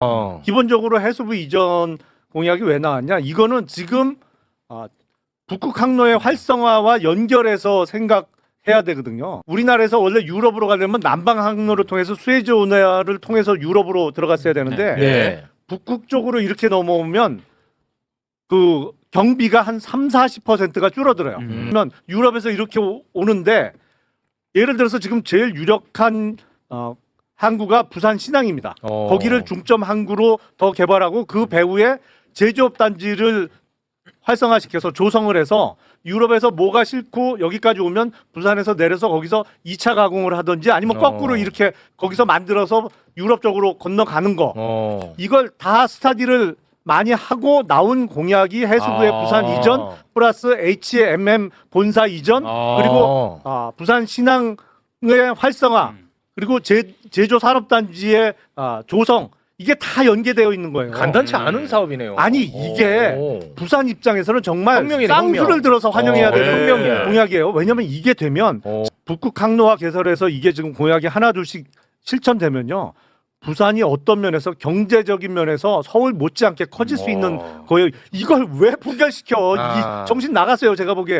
어. 기본적으로 해수부 이전 공약이 왜 나왔냐? 이거는 지금 아, 북극 항로의 활성화와 연결해서 생각해야 되거든요. 우리나라에서 원래 유럽으로 가려면 남방 항로를 통해서 수에즈 운하를 통해서 유럽으로 들어갔어야 되는데 네. 북극 쪽으로 이렇게 넘어오면 그 경비가 한 3, 40%가 줄어들어요. 음. 그러면 유럽에서 이렇게 오, 오는데 예를 들어서 지금 제일 유력한 어, 항구가 부산 신항입니다. 어. 거기를 중점 항구로 더 개발하고 그 배후에 제조업 단지를 활성화시켜서 조성을 해서 유럽에서 뭐가 싫고 여기까지 오면 부산에서 내려서 거기서 2차 가공을 하든지 아니면 어. 거꾸로 이렇게 거기서 만들어서 유럽 쪽으로 건너가는 거 어. 이걸 다 스타디를 많이 하고 나온 공약이 해수부의 아. 부산 이전 플러스 HMM 본사 이전 아. 그리고 아, 부산 신항의 활성화 그리고 제, 제조 산업단지의 아, 조성 이게 다 연계되어 있는 거예요. 간단치 않은 사업이네요. 아니 이게 오. 부산 입장에서는 정말 혁명이네, 쌍수를 혁명. 들어서 환영해야 어, 되는 네. 혁명이야. 공약이에요. 왜냐하면 이게 되면 어. 북극 항로화 개설해서 이게 지금 공약이 하나 둘씩 실천되면요. 부산이 어떤 면에서 경제적인 면에서 서울 못지않게 커질 수 있는 어. 거예요. 이걸 왜 포기시켜? 아. 이 정신 나갔어요. 제가 보기에.